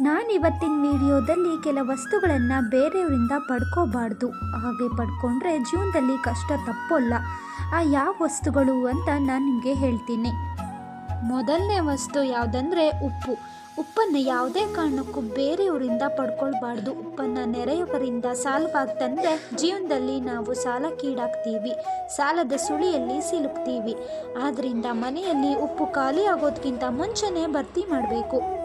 ನಾನು ಇವತ್ತಿನ ವಿಡಿಯೋದಲ್ಲಿ ಕೆಲ ವಸ್ತುಗಳನ್ನು ಬೇರೆಯವರಿಂದ ಪಡ್ಕೋಬಾರ್ದು. ಹಾಗೆ ಪಡ್ಕೊಂಡ್ರೆ ಜೀವನದಲ್ಲಿ ಕಷ್ಟ ತಪ್ಪಲ್ಲ. ಆ ಯಾವ ವಸ್ತುಗಳು ಅಂತ ನಾನು ನಿಮಗೆ ಹೇಳ್ತೀನಿ. ಮೊದಲನೇ ವಸ್ತು ಯಾವುದಂದರೆ ಉಪ್ಪು. ಉಪ್ಪನ್ನು ಯಾವುದೇ ಕಾರಣಕ್ಕೂ ಬೇರೆಯವರಿಂದ ಪಡ್ಕೊಳ್ಬಾರ್ದು. ಉಪ್ಪನ್ನು ನೆರೆಯವರಿಂದ ಸಾಲವಾಗಿ ತಂದರೆ ಜೀವನದಲ್ಲಿ ನಾವು ಸಾಲಕ್ಕೀಡಾಗ್ತೀವಿ ಸಾಲದ ಸುಳಿಯಲ್ಲಿ ಸಿಲುಕ್ತೀವಿ. ಆದ್ದರಿಂದ ಮನೆಯಲ್ಲಿ ಉಪ್ಪು ಖಾಲಿ ಆಗೋದಕ್ಕಿಂತ ಮುಂಚೆನೇ ಭರ್ತಿ ಮಾಡಬೇಕು.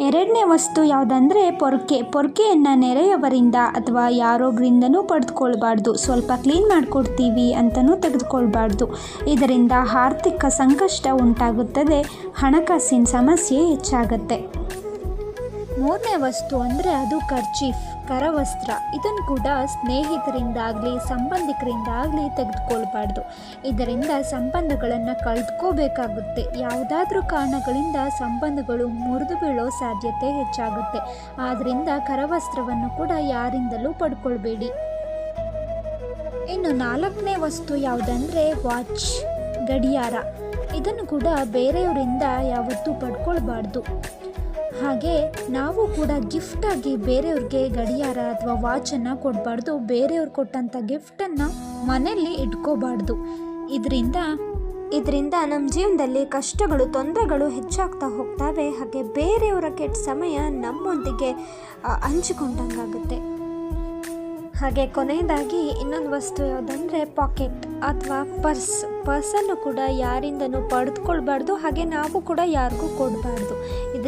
ಎರಡನೇ ವಸ್ತು ಯಾವುದಂದರೆ ಪೊರ್ಕೆ. ಪೊರ್ಕೆಯನ್ನು ನೆರೆಯವರಿಂದ ಅಥವಾ ಯಾರೊಬ್ಬರಿಂದನೂ ಪಡೆದುಕೊಳ್ಬಾರ್ದು. ಸ್ವಲ್ಪ ಕ್ಲೀನ್ ಮಾಡಿಕೊಡ್ತೀವಿ ಅಂತಲೂ ತೆಗೆದುಕೊಳ್ಬಾರ್ದು. ಇದರಿಂದ ಆರ್ಥಿಕ ಸಂಕಷ್ಟ ಉಂಟಾಗುತ್ತದೆ. ಹಣಕಾಸಿನ ಸಮಸ್ಯೆ ಹೆಚ್ಚಾಗುತ್ತೆ. ಮೂರನೇ ವಸ್ತು ಅಂದರೆ ಅದು ಕರ್ಚೀಫ್ ಕರವಸ್ತ್ರ. ಇದನ್ನು ಕೂಡ ಸ್ನೇಹಿತರಿಂದಾಗಲಿ, ಸಂಬಂಧಿಕರಿಂದಾಗಲಿ ತೆಗೆದುಕೊಳ್ಬಾರ್ದು. ಇದರಿಂದ ಸಂಬಂಧಗಳನ್ನು ಕಳೆದುಕೋಬೇಕಾಗುತ್ತೆ. ಯಾವುದಾದ್ರೂ ಕಾರಣಗಳಿಂದ ಸಂಬಂಧಗಳು ಮುರಿದು ಬೀಳೋ ಸಾಧ್ಯತೆ ಹೆಚ್ಚಾಗುತ್ತೆ. ಆದ್ದರಿಂದ ಕರವಸ್ತ್ರವನ್ನು ಕೂಡ ಯಾರಿಂದಲೂ ಪಡ್ಕೊಳ್ಬೇಡಿ. ಇನ್ನು ನಾಲ್ಕನೇ ವಸ್ತು ಯಾವುದಂದರೆ ವಾಚ್, ಗಡಿಯಾರ. ಇದನ್ನು ಕೂಡ ಬೇರೆಯವರಿಂದ ಯಾವತ್ತೂ ಪಡ್ಕೊಳ್ಬಾರ್ದು. ಹಾಗೆ ನಾವು ಕೂಡ ಗಿಫ್ಟಾಗಿ ಬೇರೆಯವ್ರಿಗೆ ಗಡಿಯಾರ ಅಥವಾ ವಾಚನ್ನು ಕೊಡಬಾರ್ದು. ಬೇರೆಯವ್ರು ಕೊಟ್ಟಂಥ ಗಿಫ್ಟನ್ನು ಮನೆಯಲ್ಲಿ ಇಟ್ಕೋಬಾರ್ದು. ಇದರಿಂದ ಇದರಿಂದ ನಮ್ಮ ಜೀವನದಲ್ಲಿ ಕಷ್ಟಗಳು, ತೊಂದರೆಗಳು ಹೆಚ್ಚಾಗ್ತಾ ಹೋಗ್ತವೆ. ಹಾಗೆ ಬೇರೆಯವರ ಕೆಟ್ಟ ಸಮಯ ನಮ್ಮೊಂದಿಗೆ ಹಂಚಿಕೊಂಡಂಗಾಗುತ್ತೆ. ಹಾಗೆ ಕೊನೆಯದಾಗಿ ಇನ್ನೊಂದು ವಸ್ತು ಯಾವುದಂದ್ರೆ ಪಾಕೆಟ್ ಅಥವಾ ಪರ್ಸ್ ಪರ್ಸನ್ನು ಕೂಡ ಯಾರಿಂದನೂ ಪಡೆದುಕೊಳ್ಬಾರ್ದು. ಹಾಗೆ ನಾವು ಕೂಡ ಯಾರಿಗೂ ಕೊಡಬಾರ್ದು.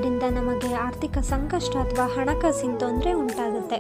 ಇದರಿಂದ ನಮಗೆ ಆರ್ಥಿಕ ಸಂಕಷ್ಟ ಅಥವಾ ಹಣಕಾಸಿನ ತೊಂದರೆ ಉಂಟಾಗುತ್ತೆ.